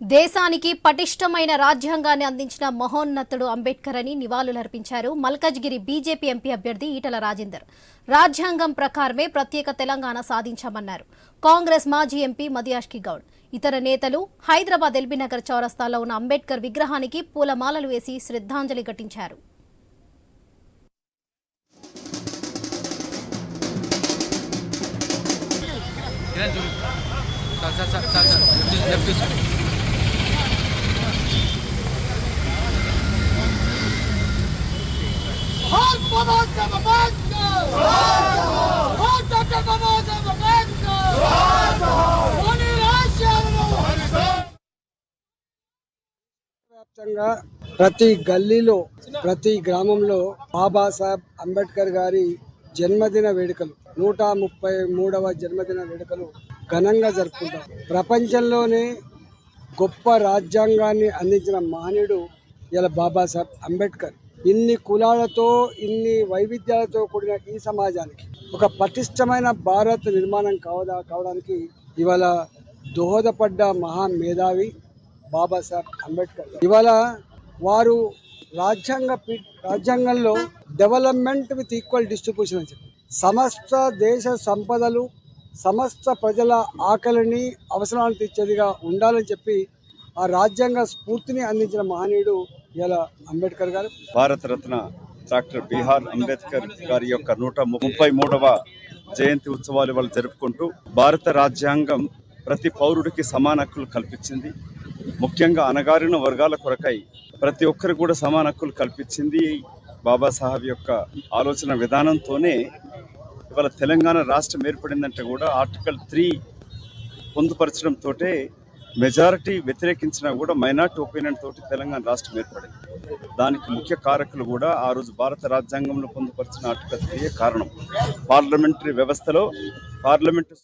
దేశానికి పటిష్టమైన రాజ్యాంగాన్ని అందించిన మహోన్నతుడు అంబేద్కర్ అని నివాళులర్పించారు మల్కజ్గిరి బీజేపీ ఎంపీ అభ్యర్థి ఈటల రాజేందర్. రాజ్యాంగం ప్రకారమే ప్రత్యేక తెలంగాణ సాధించామన్నారు. కాంగ్రెస్ మాజీ ఎంపీ మదియాష్కి గౌడ్. ఇతర నేతలు హైదరాబాద్ ఎల్బీనగర్ చౌరస్తాలో ఉన్న అంబేద్కర్ విగ్రహానికి పూలమాలలు వేసి శ్రద్ధాంజలి ఘటించారు. కిరణ్ చూడు సార్ సార్ సార్ వ్యాప్తంగా ప్రతి గల్లీలో ప్రతి గ్రామంలో బాబాసాహెబ్ అంబేద్కర్ గారి జన్మదిన వేడుకలు నూట ముప్పై మూడవ జన్మదిన వేడుకలు ఘనంగా జరుపుకుంటాం ప్రపంచంలోనే గొప్ప రాజ్యాంగాన్ని అందించిన మహనీయుడు ఇలా బాబాసాహెబ్ అంబేద్కర్. ఇన్ని కులాలతో ఇన్ని వైవిధ్యాలతో కూడిన ఈ సమాజానికి ఒక పటిష్టమైన భారత్ నిర్మాణం కావదా కావడానికి ఇవాళ దోహదపడ్డ మహా మేధావి బాబాసాహెబ్ అంబేద్కర్. ఇవాళ వారు రాజ్యాంగ రాజ్యాంగంలో డెవలప్మెంట్ విత్ ఈక్వల్ డిస్ట్రిబ్యూషన్ అని చెప్పి సమస్త దేశ సంపదలు సమస్త ప్రజల ఆకలిని అవసరాలను తీర్చేదిగా ఉండాలని చెప్పి ఆ రాజ్యాంగ స్ఫూర్తిని అందించిన మహనీయుడు ఇలా అంబేద్కర్ గారు భారతరత్న డాక్టర్ బీహార్ అంబేద్కర్ గారి యొక్క నూట ముప్పై మూడవ జయంతి ఉత్సవాలు వాళ్ళు జరుపుకుంటూ భారత రాజ్యాంగం ప్రతి పౌరుడికి సమాన హక్కులు కల్పించింది. ముఖ్యంగా అణగారిన వర్గాల కొరకై ప్రతి ఒక్కరు కూడా సమాన హక్కులు కల్పించింది బాబాసాహెబ్ యొక్క ఆలోచన విధానంతోనే ఇవాళ తెలంగాణ రాష్ట్రం ఏర్పడిందంటే కూడా ఆర్టికల్ త్రీ పొందుపరచడంతో మెజారిటీ వ్యతిరేకించినా కూడా మైనార్టీ ఒపీనియన్ తోటి తెలంగాణ రాష్ట్రం ఏర్పడింది. దానికి ముఖ్య కారకులు కూడా ఆ రోజు భారత రాజ్యాంగంలో పొందుపరిచిన ఆర్టికల్ కారణం? పార్లమెంటరీ వ్యవస్థలో పార్లమెంటు